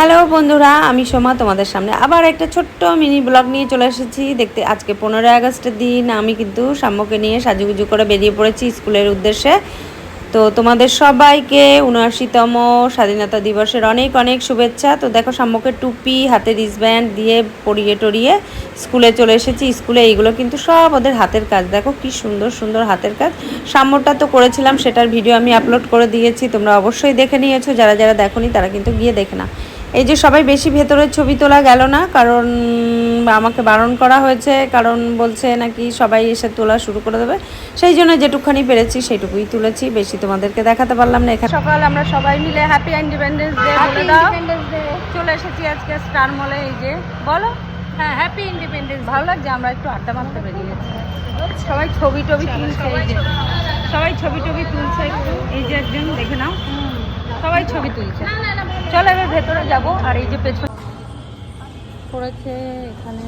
Hello বন্ধুরা, আমি সোমা তোমাদের সামনে আবার একটা ছোট্ট মিনি ব্লগ নিয়ে চলে এসেছি। দেখতে আজকে পনেরোই আগস্টের দিন, আমি কিন্তু সাম্যকে নিয়ে সাজুগুজু করে বেরিয়ে পড়েছি স্কুলের উদ্দেশ্যে। তো তোমাদের সবাইকে উনআশিতম স্বাধীনতা দিবসের অনেক অনেক শুভেচ্ছা। তো দেখো সাম্যকে টুপি, হাতে রিসব্যান্ড দিয়ে পরিয়ে টরিয়ে স্কুলে চলে এসেছি। স্কুলে এইগুলো কিন্তু সব ওদের হাতের কাজ। দেখো কি সুন্দর সুন্দর হাতের কাজ। সাম্যটা তো করেছিলাম, সেটার ভিডিও আমি আপলোড করে দিয়েছি, তোমরা অবশ্যই দেখে নিয়েছো। যারা যারা দেখোনি, তারা কিন্তু গিয়ে দেখে না এই যে সবাই বেশি ভেতরের ছবি তোলা গেল না কারণ আমাকে বারণ করা হয়েছে কারণ বলছে নাকি সবাই এসে তোলা শুরু করে দেবে। সেই জন্য যেটুকখানি পেরেছি সেইটুকুই তুলেছি বেশি তোমাদেরকে দেখাতে পারলাম না এখানে। সকাল আমরা সবাই মিলে হ্যাপি ইন্ডিপেন্ডেন্স ডে বলে দাও। চলে এসেছি আজকে স্টার মলে এই যে বলো? হ্যাঁ হ্যাপি ইন্ডিপেন্ডেন্স ভালো লাগছে আমরা একটু আড্ডা মারতে বেরিয়েছি সবাই ছবি টবি তুলছে এই যে। সবাই ছবি টবি তুলছে একটু এই যে একজন দেখে নাও। সবাই ছবি তুলছে। চলো এবার ভেতরে যাব, আর এই যে পেছনে পড়েছে এখানে।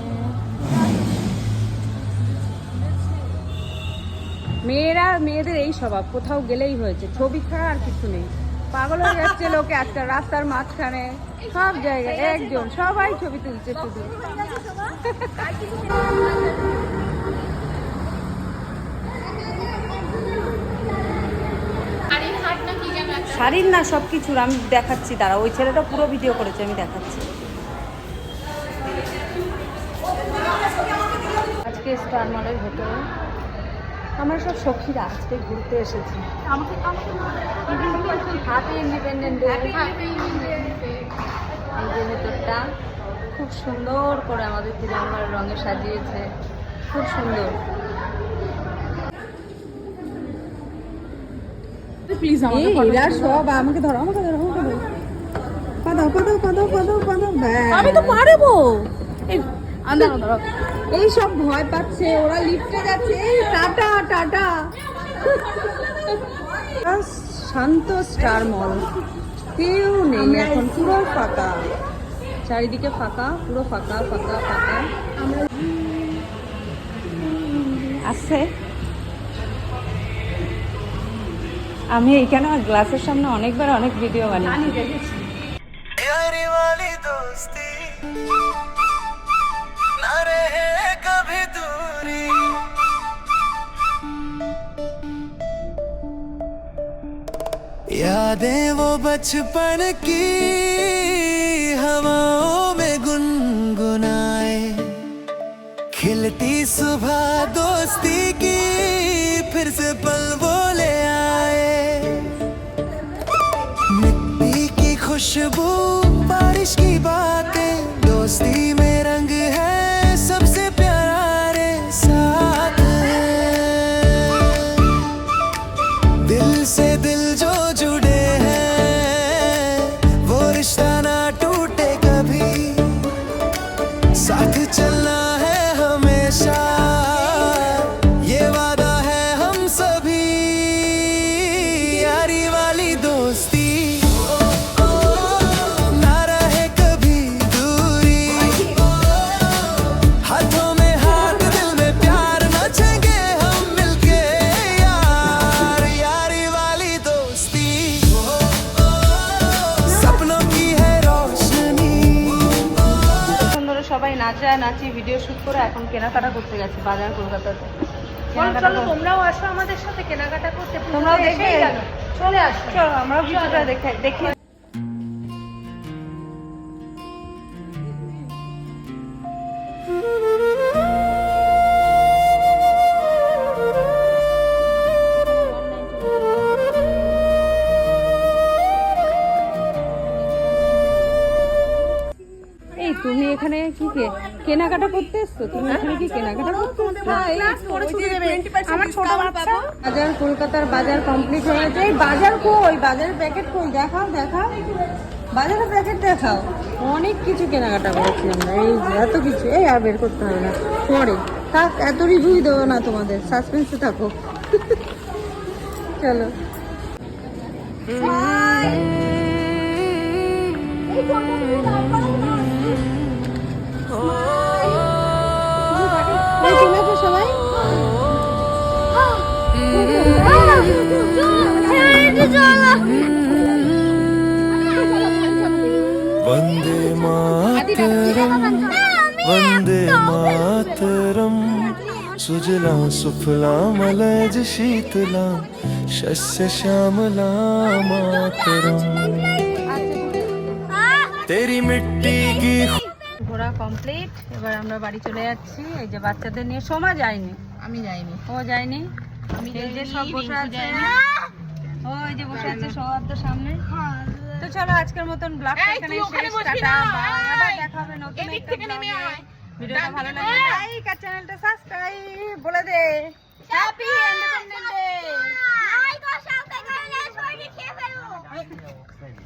মেয়েরা, মেয়েদের এই স্বভাব, কোথাও গেলেই হয়েছে, ছবি ছাড়া আর কিছু নেই। পাগল হয়ে যাচ্ছে লোকে আজকাল রাস্তার মাঝখানে, সব জায়গায়, একজন, সবাই ছবি তুলছে শুধু। শাড়ির না সব কিছুর আমি দেখাচ্ছি তারা ওই ছেলেটা পুরো ভিডিও করেছে আমি দেখাচ্ছি। আজকে স্টার মলের ভেতরে আমরা সব সখীরা আজকে ঘুরতে এসেছি। হ্যাপি ইন্ডিপেন্ডেন্ট ডে এই যে ভেতরটা খুব সুন্দর করে আমাদের তিরঙ্গার রঙে সাজিয়েছে। খুব সুন্দর। প্লিজ এই, এরা সব আমাকে ধরো আমাকে ধরো আমাকে ধরো। পাদাও পাদাও পাদাও পাদাও পাদাও আমি তো পারব। এই ধরো এই সব ভয় পাচ্ছে ওরা লিফটে যাচ্ছে। এই টাটা টাটা। শান্ত স্টার মল। কেউ নেই এখন পুরো ফাঁকা। চারিদিকে ফাঁকা পুরো ফাঁকা ফাঁকা ফাঁকা। আছে। আমি এইখানে আমার গ্লাসের সামনে অনেকবার অনেক ভিডিও বানিয়েছি यारी वाली दोस्ती ना रहे कभी दूरी यादें वो बचपन की हवाओं में गुनगुनाए खिलती सुबह নাচা নাচি ভিডিও শুট করে এখন কেনাকাটা করতে গেছে বাজার কলকাতাতে। তোমরাও আসো আমাদের সাথে কেনাকাটা করতে তোমরাও দেখে দেখবে চলে আসো চলো আমরাও কিছুটা দেখে দেখি কি কে? কেনাকাটা করতে এসছো? তুমি এখানে কি কেনাকাটা করতে এসছো আমার ছোট বাচ্চা বাজার কলকাতার বাজার কমপ্লিট হয়ে গেছে। এই বাজার কই? বাজারের প্যাকেট কই? দেখাও দেখাও। বাজারের প্যাকেট দেখাও। অনেক কিছু কেনাকাটা করেছি আমরা। এই যে এত কিছু। এই আর বের করতে হবে না। পরে। থাক এত রিভিউ দেবো না তোমাদের। সাসপেন্সে থাকো। চলো। এই वंदे मातरम वन्दे मातरम सुजला सुफला मलयज शीतला शस्य श्यामला मातरम तेरी मिट्टी की ঘোরা কমপ্লিট এবার আমরা বাড়ি চলে যাচ্ছি এই যে বাচ্চাদের নিয়ে সোমা যায়নি আমি যাইনি ও যায়নি এই যে সব বসে আছে। ও এই যে বসে আছে সৌহার্দ্য সামনে। তো চলো আজকের মতন ব্লগ এখানে শেষ। টাটা আবার দেখা হবে নতুন একটা ব্লগে ভিডিওটা ভালো লাগলে লাইক আর চ্যানেলটা সাবস্ক্রাইব বলে দে। Happy independence day